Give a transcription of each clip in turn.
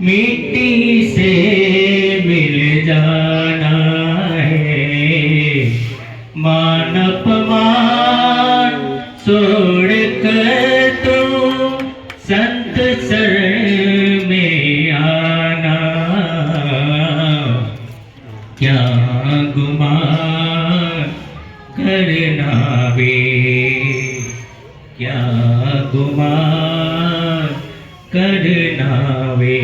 मिट्टी से मिल जाना है मान अपमान छोड़ कर तो करना वे क्या गुमान करना वे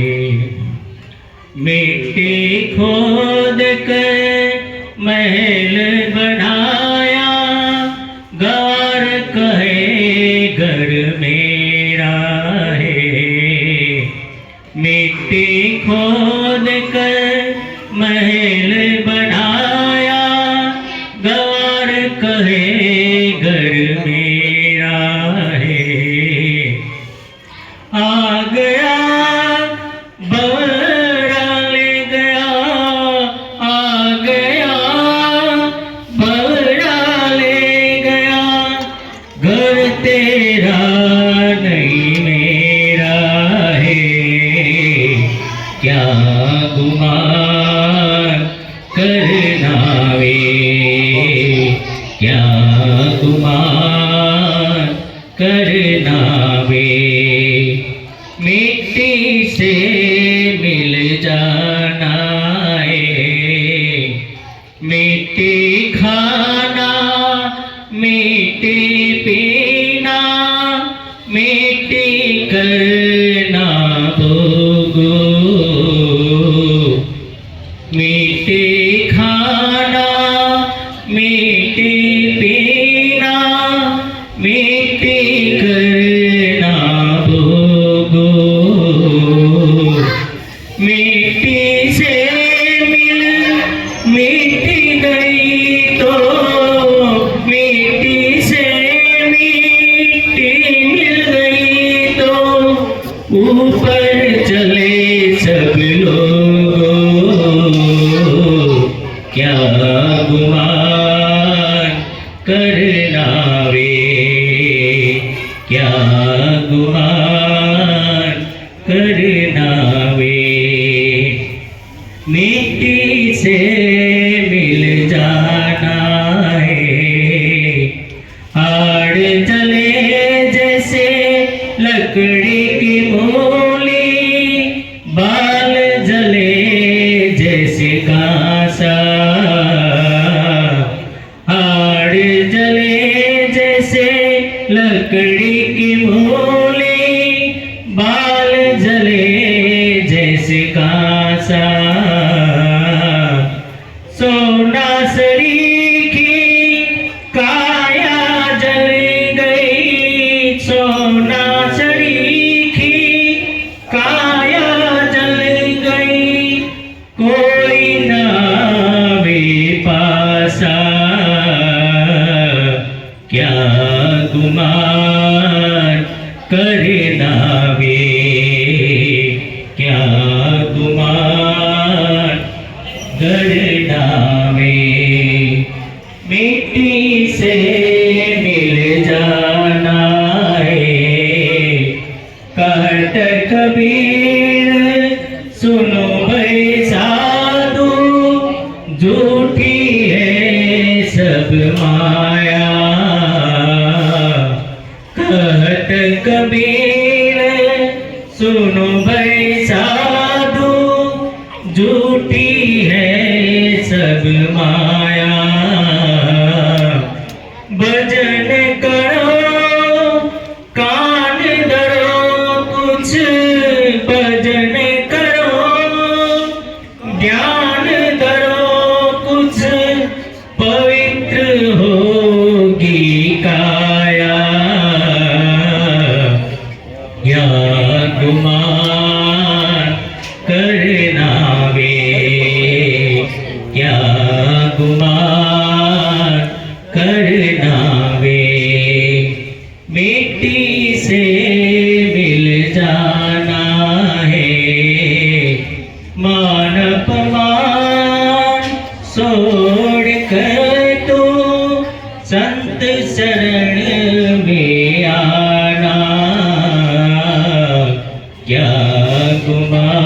मिट्टी खोद कर महल बनाया, गौर कहे घर मेरा है। मिट्टी खोद कहे, घर मेरा है। आ गया, बड़ा ले गया, आ गया, बड़ा ले गया। घर तेरा नहीं मेरा है। क्या गुमान क्या गुमान करना वे? मिट्टी से मिल जाना है। मिट्टी खाना, मिट्टी पीना, मिट्टी करना मिट्टी से मिल, मिट्टी गई तो मिट्टी से मिट्टी मिल गई तो ऊपर चले सब लोग। क्या गुमान करना वे? क्या गुमान मिट्टी से मिल जाना है। आड़ जले जैसे लकड़ी की मूली, बाल जले जैसे कांसा। आड़ जले जैसे लकड़ी की मूली क्या गुमान करना वे क्या गुमान करना वे मिट्टी से मिल जाना है। कहत कबीर, सुनो भाई साधु, झूठी है सब माया। कबीर सुनो भाई साधु झूठी है सब माया गुमान करना वे मिट्टी से मिल जाना है। मान अपमान छोड़ कर तो संत शरण में आना। क्या गुमान